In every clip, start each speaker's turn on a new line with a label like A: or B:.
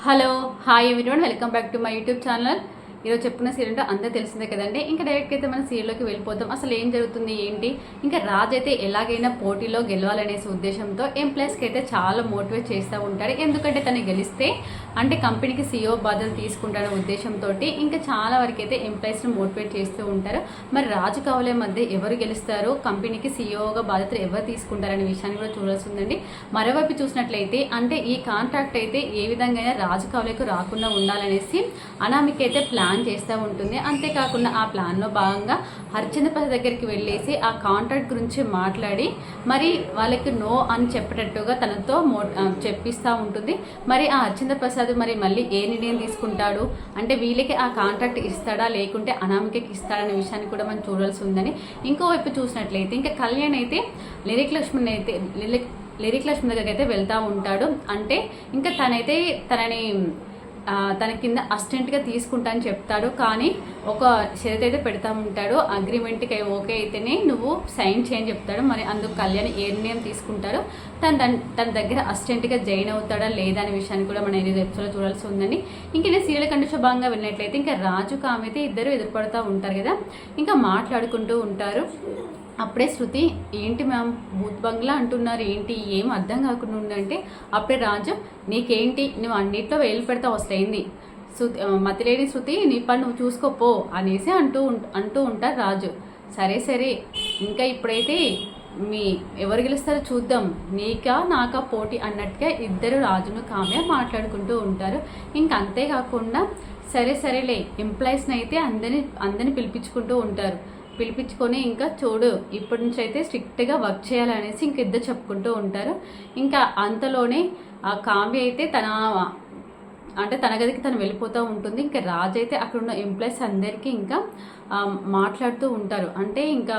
A: Hello, hi everyone, welcome back to my YouTube channel. ఈరోజు చెప్పిన serial అంటే అందరూ తెలిసిందే కదండి ఇంకా డైరెక్ట్గా అయితే మనం సీరియల్లోకి వెళ్ళిపోతాం అసలు ఏం జరుగుతుంది ఏంటి ఇంకా రాజ్ అయితే ఎలాగైనా పోటీలో గెలవాలనేసి ఉద్దేశంతో ఎంప్లాయీస్కి అయితే చాలా మోటివేట్ చేస్తూ ఉంటాడు ఎందుకంటే తను గెలిస్తే అంటే కంపెనీకి సీఓ e బాధ్యత తీసుకుంటాడనే ఉద్దేశంతో ఇంకా చాలా వరకు అయితే ఎంప్లాయీస్ని మోటివేట్ చేస్తూ ఉంటారు మరి రాజు కావలే మధ్య ఎవరు గెలుస్తారు కంపెనీకి సీఓగా e బాధ్యతలు ఎవరు తీసుకుంటారనే విషయాన్ని కూడా చూడాల్సి ఉందండి మరోవైపు చూసినట్లయితే అంటే ఈ కాంట్రాక్ట్ అయితే ఏ విధంగా రాజు కావలేకు రాకుండా ఉండాలనేసి అనామికైతే ప్లాన్ ప్లాన్ చేస్తూ ఉంటుంది అంతేకాకుండా ఆ ప్లాన్లో భాగంగా హరిచంద్రప్రసాద్ దగ్గరికి వెళ్ళేసి ఆ కాంట్రాక్ట్ గురించి మాట్లాడి మరి వాళ్ళకి నో అని చెప్పేటట్టుగా తనతో మో చెప్పిస్తూ ఉంటుంది మరి ఆ ప్రసాద్ మరి మళ్ళీ ఏ నిర్ణయం తీసుకుంటాడు అంటే వీళ్ళకి ఆ కాంట్రాక్ట్ ఇస్తాడా లేకుంటే అనామికకి ఇస్తాడనే విషయాన్ని కూడా మనం చూడాల్సి ఉందని ఇంకోవైపు చూసినట్లయితే ఇంకా కళ్యాణ్ అయితే లిరిక్ లక్ష్మణ్ అయితే లిరిక్ లిరిక్ లక్ష్మణ్ దగ్గరికి అయితే వెళ్తూ ఉంటాడు అంటే ఇంకా తనైతే తనని తన కింద అసిస్టెంట్గా తీసుకుంటాను చెప్తాడు కానీ ఒక షరత్ అయితే పెడతా ఉంటాడు అగ్రిమెంట్కి ఓకే అయితేనే నువ్వు సైన్ చేయని చెప్తాడు మరి అందుకు కళ్యాణ్ ఏ నిర్ణయం తీసుకుంటాడో తను తన దగ్గర అసిస్టెంట్గా జాయిన్ అవుతాడా లేదా అనే విషయాన్ని కూడా మనం ఎనిమిది ఎపిసోడ్లో చూడాల్సి ఉందండి ఇంకా నేను సీరియల్ కంటే శుభంగా వెళ్ళినట్లయితే ఇంకా రాజు కామైతే ఇద్దరు ఎదుర్పడుతూ ఉంటారు కదా ఇంకా మాట్లాడుకుంటూ ఉంటారు అప్పుడే శృతి ఏంటి మ్యామ్ బూత్ బంగ్లా అంటున్నారు ఏంటి ఏం అర్థం కాకుండా ఉందంటే అప్పుడే రాజు నీకేంటి నువ్వు అన్నిట్లో వేలు పెడతా వస్తాయింది శృతి మతిలేని శృతి నీ పని నువ్వు చూసుకోపో అనేసి అంటూ అంటూ ఉంటారు రాజు సరే సరే ఇంకా ఇప్పుడైతే మీ ఎవరు గెలుస్తారో చూద్దాం నీకా నాకా పోటీ అన్నట్టుగా ఇద్దరు రాజును కామె మాట్లాడుకుంటూ ఉంటారు ఇంకా అంతేకాకుండా సరే సరేలే ఎంప్లాయీస్ని అయితే అందరిని అందరిని పిలిపించుకుంటూ ఉంటారు పిలిపించుకొని ఇంకా చూడు ఇప్పటి నుంచి అయితే స్ట్రిక్ట్గా వర్క్ చేయాలనేసి ఇంక ఇద్దరు చెప్పుకుంటూ ఉంటారు ఇంకా అంతలోనే ఆ కావ్య అయితే తన అంటే తన గదికి తను వెళ్ళిపోతూ ఉంటుంది ఇంకా రాజు అయితే అక్కడ ఉన్న ఎంప్లాయీస్ అందరికీ ఇంకా మాట్లాడుతూ ఉంటారు అంటే ఇంకా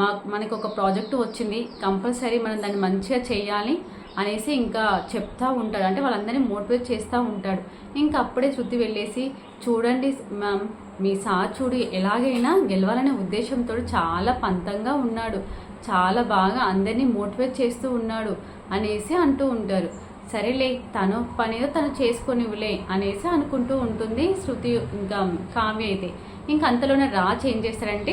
A: మా మనకు ఒక ప్రాజెక్టు వచ్చింది కంపల్సరీ మనం దాన్ని మంచిగా చేయాలి అనేసి ఇంకా చెప్తూ ఉంటాడు అంటే వాళ్ళందరినీ మోటివేట్ చేస్తూ ఉంటాడు ఇంకా అప్పుడే శృతి వెళ్ళేసి చూడండి మ్యామ్ మీ సార్ చూడు ఎలాగైనా గెలవాలనే ఉద్దేశంతో చాలా పంతంగా ఉన్నాడు చాలా బాగా అందరినీ మోటివేట్ చేస్తూ ఉన్నాడు అనేసి అంటూ ఉంటారు సరేలే తను పనేదో తను చేసుకునివ్వలే అనేసి అనుకుంటూ ఉంటుంది శృతి ఇంకా కావ్య అయితే ఇంకా అంతలోనే రాజ్ ఏం చేస్తారంటే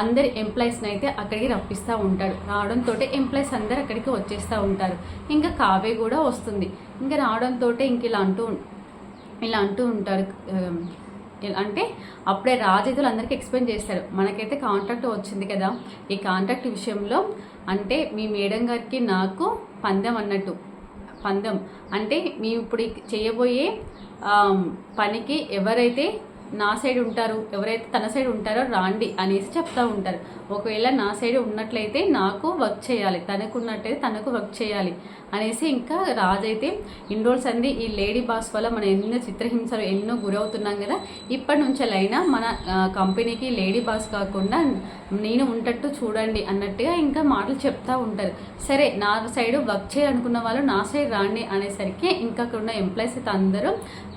A: అందరి ఎంప్లాయీస్ని అయితే అక్కడికి రప్పిస్తూ ఉంటాడు రావడంతో ఎంప్లాయీస్ అందరు అక్కడికి వచ్చేస్తూ ఉంటారు ఇంకా కావ్య కూడా వస్తుంది ఇంకా రావడంతో ఇంక ఇలా అంటూ ఇలా అంటూ ఉంటారు అంటే అప్పుడే రాజైతులు అందరికీ ఎక్స్ప్లెయిన్ చేస్తారు మనకైతే కాంట్రాక్ట్ వచ్చింది కదా ఈ కాంట్రాక్ట్ విషయంలో అంటే మీ మేడం గారికి నాకు పందెం అన్నట్టు పందెం అంటే మీ ఇప్పుడు చేయబోయే పనికి ఎవరైతే నా సైడ్ ఉంటారు ఎవరైతే తన సైడ్ ఉంటారో రాండి అనేసి చెప్తూ ఉంటారు ఒకవేళ నా సైడ్ ఉన్నట్లయితే నాకు వర్క్ చేయాలి తనకు ఉన్నట్లయితే తనకు వర్క్ చేయాలి అనేసి ఇంకా రాజైతే ఇన్ని రోజులు అంది ఈ లేడీ బాస్ వల్ల మనం ఎన్నో చిత్రహింసలు ఎన్నో గురవుతున్నాం కదా ఇప్పటి నుంచెలైనా మన కంపెనీకి లేడీ బాస్ కాకుండా నేను ఉంటట్టు చూడండి అన్నట్టుగా ఇంకా మాటలు చెప్తూ ఉంటారు సరే నా సైడ్ వర్క్ చేయాలనుకున్న వాళ్ళు నా సైడ్ రాండి అనేసరికి ఇంకా ఉన్న ఎంప్లాయీస్ అయితే అందరూ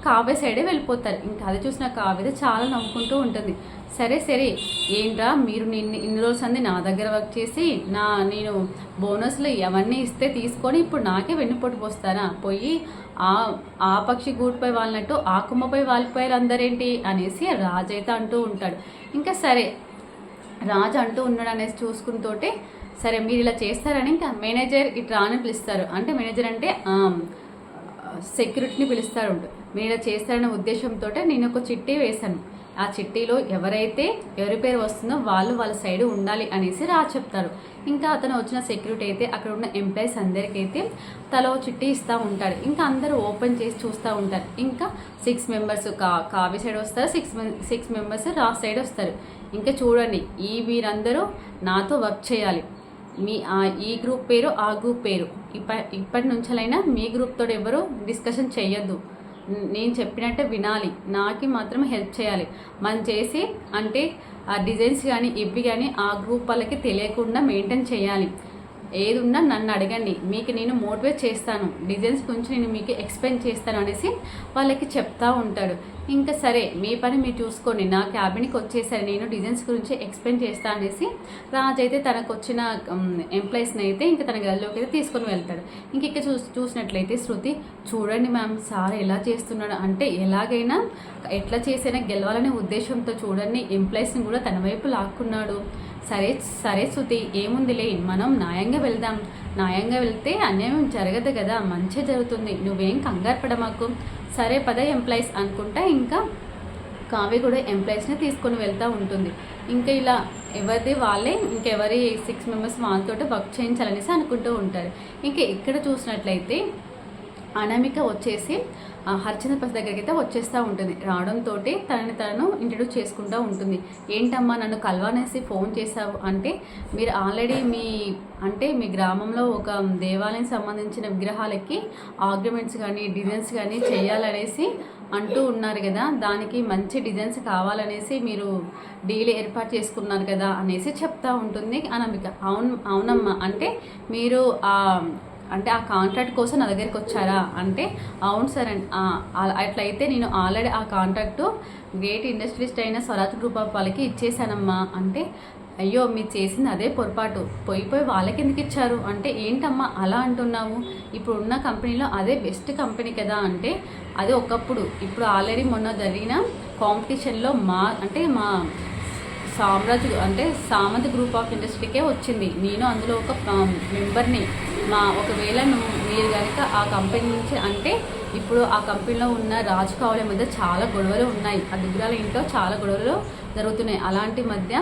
A: కావ్య సైడే వెళ్ళిపోతారు ఇంకా అది చూసిన కావ్య మీద చాలా నవ్వుకుంటూ ఉంటుంది సరే సరే ఏంట్రా మీరు నిన్న ఇన్ని రోజులు అంది నా దగ్గర వర్క్ చేసి నా నేను బోనస్లు అవన్నీ ఇస్తే తీసుకొని ఇప్పుడు నాకే వెన్నుపోటు పోస్తారా పోయి ఆ ఆ పక్షి గూడిపై వాళ్ళనట్టు ఆ కుమ్మపై వాలిపోయారు అందరేంటి అనేసి రాజైతే అంటూ ఉంటాడు ఇంకా సరే రాజు అంటూ ఉన్నాడు అనేసి చూసుకుంటూటే సరే మీరు ఇలా చేస్తారని ఇంకా మేనేజర్ ఇట్లా అని పిలుస్తారు అంటే మేనేజర్ అంటే సెక్యూరిటీని పిలుస్తారు మీరు చేస్తారనే ఉద్దేశంతో నేను ఒక చిట్టి వేశాను ఆ చిట్టీలో ఎవరైతే ఎవరి పేరు వస్తుందో వాళ్ళు వాళ్ళ సైడ్ ఉండాలి అనేసి రా చెప్తారు ఇంకా అతను వచ్చిన సెక్యూరిటీ అయితే అక్కడ ఉన్న ఎంప్లాయీస్ అందరికైతే తలో చిట్టి ఇస్తూ ఉంటాడు ఇంకా అందరూ ఓపెన్ చేసి చూస్తూ ఉంటారు ఇంకా సిక్స్ మెంబర్స్ కా కావి సైడ్ వస్తారు సిక్స్ సిక్స్ మెంబర్స్ రా సైడ్ వస్తారు ఇంకా చూడండి ఈ వీరందరూ నాతో వర్క్ చేయాలి మీ ఈ గ్రూప్ పేరు ఆ గ్రూప్ పేరు ఇప్ప ఇప్పటి నుంచలైనా మీ గ్రూప్తో ఎవరు డిస్కషన్ చేయొద్దు నేను చెప్పినట్టే వినాలి నాకి మాత్రం హెల్ప్ చేయాలి మనం చేసి అంటే ఆ డిజైన్స్ కానీ ఇవి కానీ ఆ గ్రూప్ వాళ్ళకి తెలియకుండా మెయింటైన్ చేయాలి ఏది ఉన్నా నన్ను అడగండి మీకు నేను మోటివేట్ చేస్తాను డిజైన్స్ గురించి నేను మీకు ఎక్స్ప్లెయిన్ చేస్తాను అనేసి వాళ్ళకి చెప్తా ఉంటాడు ఇంకా సరే మీ పని మీరు చూసుకోండి నా క్యాబిన్కి వచ్చేసరి నేను డిజైన్స్ గురించి ఎక్స్ప్లెయిన్ చేస్తాను అనేసి రాజు అయితే తనకు వచ్చిన ఎంప్లాయీస్ని అయితే ఇంకా తన గదిలోకి అయితే తీసుకొని వెళ్తాడు ఇంక ఇక్కడ చూ చూసినట్లయితే శృతి చూడండి మ్యామ్ సార్ ఎలా చేస్తున్నాడు అంటే ఎలాగైనా ఎట్లా చేసైనా గెలవాలనే ఉద్దేశంతో చూడండి ఎంప్లాయీస్ని కూడా తన వైపు లాక్కున్నాడు సరే సరే శృతి ఏముందిలే మనం న్యాయంగా వెళ్దాం న్యాయంగా వెళ్తే అన్యాయం జరగదు కదా మంచే జరుగుతుంది నువ్వేం కంగారు పడమాకు సరే పద ఎంప్లాయీస్ అనుకుంటా ఇంకా కావ్య కూడా ఎంప్లాయీస్ని తీసుకొని వెళ్తూ ఉంటుంది ఇంకా ఇలా ఎవరిది వాళ్ళే ఇంకెవరి సిక్స్ మెంబర్స్ వాళ్ళతో వర్క్ చేయించాలనేసి అనుకుంటూ ఉంటారు ఇంకా ఇక్కడ చూసినట్లయితే అనామిక వచ్చేసి హర్చన ప్రసాద్ దగ్గరికి అయితే వచ్చేస్తూ ఉంటుంది రావడంతో తనని తను ఇంట్రడ్యూస్ చేసుకుంటూ ఉంటుంది ఏంటమ్మా నన్ను కలవనేసి ఫోన్ చేశావు అంటే మీరు ఆల్రెడీ మీ అంటే మీ గ్రామంలో ఒక దేవాలయం సంబంధించిన విగ్రహాలకి ఆర్గ్యుమెంట్స్ కానీ డిజైన్స్ కానీ చేయాలనేసి అంటూ ఉన్నారు కదా దానికి మంచి డిజైన్స్ కావాలనేసి మీరు డీల్ ఏర్పాటు చేసుకున్నారు కదా అనేసి చెప్తా ఉంటుంది అనమిక అవును అవునమ్మా అంటే మీరు అంటే ఆ కాంట్రాక్ట్ కోసం నా దగ్గరికి వచ్చారా అంటే అవును సార్ అండ్ అట్లయితే నేను ఆల్రెడీ ఆ కాంట్రాక్టు గ్రేట్ ఇండస్ట్రీస్ట్ అయిన స్వరాజ్ గ్రూప్ ఆఫ్ వాళ్ళకి ఇచ్చేసానమ్మా అంటే అయ్యో మీరు చేసింది అదే పొరపాటు పోయి పోయి వాళ్ళకి ఎందుకు ఇచ్చారు అంటే ఏంటమ్మా అలా అంటున్నావు ఇప్పుడు ఉన్న కంపెనీలో అదే బెస్ట్ కంపెనీ కదా అంటే అదే ఒకప్పుడు ఇప్పుడు ఆల్రెడీ మొన్న జరిగిన కాంపిటీషన్లో మా అంటే మా సామ్రాజ్ అంటే సామంత్ గ్రూప్ ఆఫ్ ఇండస్ట్రీకే వచ్చింది నేను అందులో ఒక మెంబర్ని మా ఒకవేళ నువ్వు మీరు కనుక ఆ కంపెనీ నుంచి అంటే ఇప్పుడు ఆ కంపెనీలో ఉన్న రాజు కావుల మధ్య చాలా గొడవలు ఉన్నాయి ఆ దుగ్గురాల ఇంట్లో చాలా గొడవలు జరుగుతున్నాయి అలాంటి మధ్య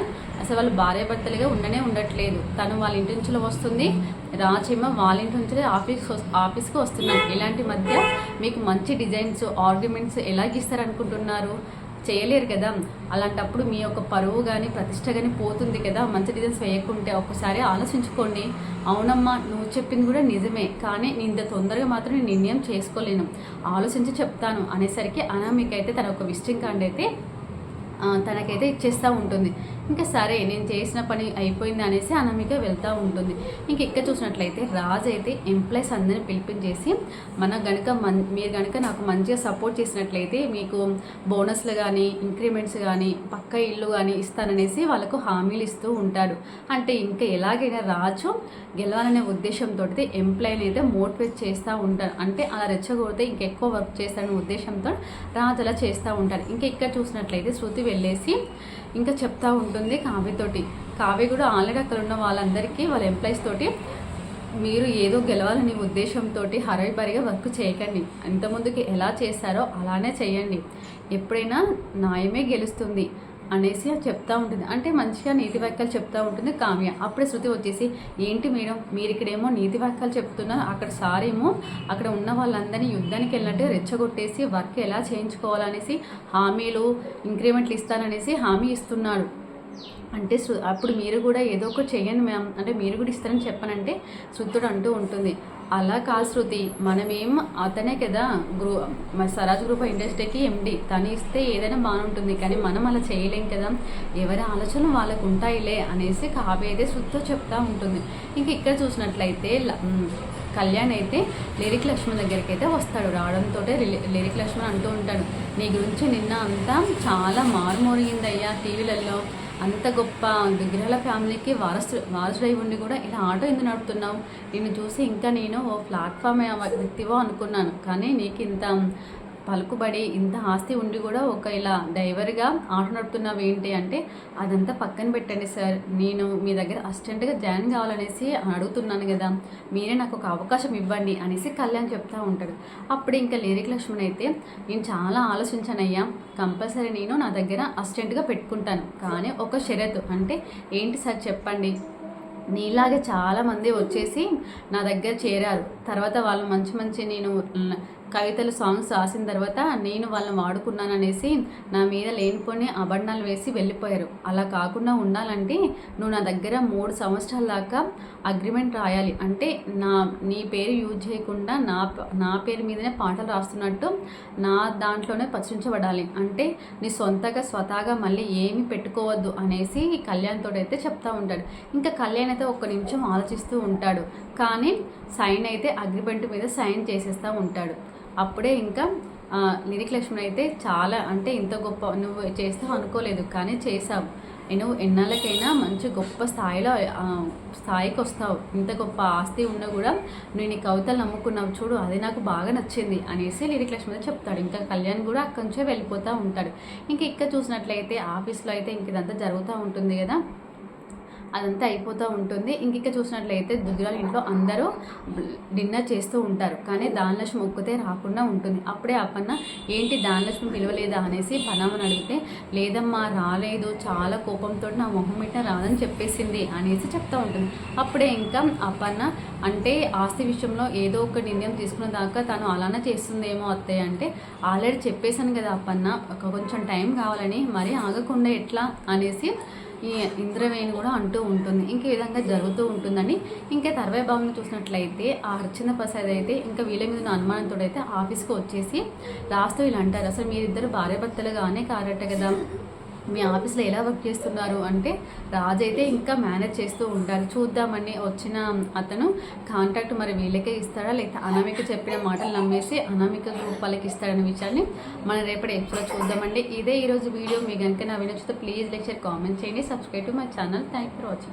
A: అసలు వాళ్ళు భార్య భర్తలుగా ఉండనే ఉండట్లేదు తను వాళ్ళ ఇంటి నుంచి వస్తుంది రాజీమ వాళ్ళ ఇంటి నుంచి ఆఫీస్ ఆఫీస్కి వస్తున్నాం ఇలాంటి మధ్య మీకు మంచి డిజైన్స్ ఆర్గ్యుమెంట్స్ ఎలా గీస్తారనుకుంటున్నారు చేయలేరు కదా అలాంటప్పుడు మీ యొక్క పరువు కానీ ప్రతిష్ట కానీ పోతుంది కదా మంచి డిజైన్స్ వేయకుంటే ఒక్కసారి ఆలోచించుకోండి అవునమ్మా నువ్వు చెప్పింది కూడా నిజమే కానీ నేను ఇంత తొందరగా మాత్రం నేను నిర్ణయం చేసుకోలేను ఆలోచించి చెప్తాను అనేసరికి అనామికైతే తన ఒక విస్టింగ్ కాండ్ అయితే తనకైతే ఇచ్చేస్తూ ఉంటుంది ఇంకా సరే నేను చేసిన పని అయిపోయింది అనేసి అనామిక వెళ్తూ ఉంటుంది ఇంక ఇక్కడ చూసినట్లయితే రాజు అయితే ఎంప్లాయీస్ అందరిని పిలిపించేసి మన గనుక మన్ మీరు గనుక నాకు మంచిగా సపోర్ట్ చేసినట్లయితే మీకు బోనస్లు కానీ ఇంక్రిమెంట్స్ కానీ పక్క ఇల్లు కానీ ఇస్తాననేసి వాళ్ళకు హామీలు ఇస్తూ ఉంటాడు అంటే ఇంకా ఎలాగైనా రాజు గెలవాలనే ఉద్దేశంతో ఎంప్లాయీని అయితే మోటివేట్ చేస్తూ ఉంటాడు అంటే అలా రెచ్చగొడితే ఇంకెక్కువ వర్క్ చేస్తాడనే ఉద్దేశంతో రాజు అలా చేస్తూ ఉంటాడు ఇంకా ఇక్కడ చూసినట్లయితే శృతి వెళ్ళేసి ఇంకా చెప్తా ఉంటుంది కావ్యతోటి కావ్య కూడా ఆల్రెడీ అక్కడ ఉన్న వాళ్ళందరికీ వాళ్ళ ఎంప్లాయీస్ తోటి మీరు ఏదో గెలవాలనే ఉద్దేశంతో హరవిపరిగా వర్క్ చేయకండి ఇంతకుముందుకు ఎలా చేస్తారో అలానే చేయండి ఎప్పుడైనా న్యాయమే గెలుస్తుంది అనేసి చెప్తా ఉంటుంది అంటే మంచిగా నీతి వాక్యాలు చెప్తా ఉంటుంది కావ్య అప్పుడే శృతి వచ్చేసి ఏంటి మేడం మీరు ఇక్కడేమో నీతి వాక్యాలు చెప్తున్నారు అక్కడ సారేమో అక్కడ ఉన్న వాళ్ళందరినీ యుద్ధానికి వెళ్ళినట్టు రెచ్చగొట్టేసి వర్క్ ఎలా చేయించుకోవాలనేసి హామీలు ఇంక్రిమెంట్లు ఇస్తాననేసి హామీ ఇస్తున్నాడు అంటే అప్పుడు మీరు కూడా ఏదో ఒకటి చెయ్యండి మ్యామ్ అంటే మీరు కూడా ఇస్తారని చెప్పనంటే శుద్ధుడు అంటూ ఉంటుంది అలా కాదు శృతి మనమేం అతనే కదా గ్రూ స్వరాజ్ గ్రూప్ ఇండస్ట్రీకి ఎండి తను ఇస్తే ఏదైనా బాగుంటుంది కానీ మనం అలా చేయలేం కదా ఎవరి ఆలోచన వాళ్ళకు ఉంటాయిలే అనేసి కావ్య శృతితో చెప్తా ఉంటుంది ఇంక ఇక్కడ చూసినట్లయితే కళ్యాణ్ అయితే లిరిక్ లక్ష్మణ్ దగ్గరికి అయితే వస్తాడు రావడంతో లిరిక్ లక్ష్మణ్ అంటూ ఉంటాడు నీ గురించి నిన్న అంతా చాలా మారుమోరిగిందయ్యా టీవీలలో అంత గొప్ప విగ్రహాల ఫ్యామిలీకి వారసు వారసుడై ఉండి కూడా ఇలా ఆటో ఎందుకు నడుపుతున్నావు నిన్ను చూసి ఇంకా నేను ఓ ప్లాట్ఫామ్ వ్యక్తివో అనుకున్నాను కానీ నీకు ఇంత పలుకుబడి ఇంత ఆస్తి ఉండి కూడా ఒక ఇలా డైవర్గా ఆట నడుపుతున్నావు ఏంటి అంటే అదంతా పక్కన పెట్టండి సార్ నేను మీ దగ్గర అసిస్టెంట్గా జాయిన్ కావాలనేసి అడుగుతున్నాను కదా మీరే నాకు ఒక అవకాశం ఇవ్వండి అనేసి కళ్యాణ్ చెప్తా ఉంటాడు అప్పుడు ఇంకా లిరిక్ లక్ష్మణ్ అయితే నేను చాలా ఆలోచించానయ్యా కంపల్సరీ నేను నా దగ్గర అసిస్టెంట్గా పెట్టుకుంటాను కానీ ఒక షరతు అంటే ఏంటి సార్ చెప్పండి నీలాగే చాలామంది వచ్చేసి నా దగ్గర చేరారు తర్వాత వాళ్ళు మంచి మంచి నేను కవితలు సాంగ్స్ రాసిన తర్వాత నేను వాళ్ళని వాడుకున్నాననేసి నా మీద లేనిపోని అబండాలు వేసి వెళ్ళిపోయారు అలా కాకుండా ఉండాలంటే నువ్వు నా దగ్గర మూడు సంవత్సరాల దాకా అగ్రిమెంట్ రాయాలి అంటే నా నీ పేరు యూజ్ చేయకుండా నా నా పేరు మీదనే పాటలు రాస్తున్నట్టు నా దాంట్లోనే ప్రచురించబడాలి అంటే నీ సొంతగా స్వతహాగా మళ్ళీ ఏమి పెట్టుకోవద్దు అనేసి కళ్యాణ్ అయితే చెప్తా ఉంటాడు ఇంకా కళ్యాణ్ అయితే ఒక్క నిమిషం ఆలోచిస్తూ ఉంటాడు కానీ సైన్ అయితే అగ్రిమెంట్ మీద సైన్ చేసేస్తూ ఉంటాడు అప్పుడే ఇంకా లిరిక్ లక్ష్మణ్ అయితే చాలా అంటే ఇంత గొప్ప నువ్వు చేస్తావు అనుకోలేదు కానీ చేసావు నువ్వు ఎన్నాళ్ళకైనా మంచి గొప్ప స్థాయిలో స్థాయికి వస్తావు ఇంత గొప్ప ఆస్తి ఉన్నా కూడా నువ్వు నీ కవితలు నమ్ముకున్నావు చూడు అది నాకు బాగా నచ్చింది అనేసి లిరిక్ లక్ష్మణ్ చెప్తాడు ఇంకా కళ్యాణ్ కూడా అక్కడి నుంచే వెళ్ళిపోతూ ఉంటాడు ఇంకా ఇక్కడ చూసినట్లయితే ఆఫీస్లో అయితే ఇంక ఇదంతా జరుగుతూ ఉంటుంది కదా అదంతా అయిపోతూ ఉంటుంది ఇంక చూసినట్లయితే దుద్దురాలు ఇంట్లో అందరూ డిన్నర్ చేస్తూ ఉంటారు కానీ దానలక్ష్మి ఒక్కతే రాకుండా ఉంటుంది అప్పుడే అప్పన్న ఏంటి దానలక్ష్మి పిలవలేదా అనేసి పదామని అడిగితే లేదమ్మా రాలేదు చాలా కోపంతో నా మొహం మీట రాదని చెప్పేసింది అనేసి చెప్తూ ఉంటుంది అప్పుడే ఇంకా అప్పన్న అంటే ఆస్తి విషయంలో ఏదో ఒక నిర్ణయం తీసుకున్న దాకా తను అలానే చేస్తుందేమో అత్తయ్య అంటే ఆల్రెడీ చెప్పేశాను కదా అప్పన్న కొంచెం టైం కావాలని మరి ఆగకుండా ఎట్లా అనేసి ఈ ఇంద్రవేణి కూడా అంటూ ఉంటుంది ఇంక విధంగా జరుగుతూ ఉంటుందని ఇంకా తర్వాయి బాబుని చూసినట్లయితే ఆ అర్చన ప్రసాద్ అయితే ఇంకా వీళ్ళ మీద ఉన్న అనుమానంతో అయితే ఆఫీస్కి వచ్చేసి లాస్ట్ వీళ్ళు అంటారు అసలు మీరిద్దరు భార్యాభర్తలుగానే కారట కదా మీ ఆఫీస్లో ఎలా వర్క్ చేస్తున్నారు అంటే రాజు అయితే ఇంకా మేనేజ్ చేస్తూ ఉంటారు చూద్దామని వచ్చిన అతను కాంటాక్ట్ మరి వీళ్ళకే ఇస్తాడా లేకపోతే అనామిక చెప్పిన మాటలు నమ్మేసి అనామిక గ్రూప్ వాళ్ళకి ఇస్తాడనే విషయాన్ని మనం రేపటి ఎప్పుడో చూద్దామండి ఇదే ఈరోజు వీడియో మీ కనుక నా వినొచ్చితే ప్లీజ్ లెక్చర్ కామెంట్ చేయండి subscribe to my channel thank for watching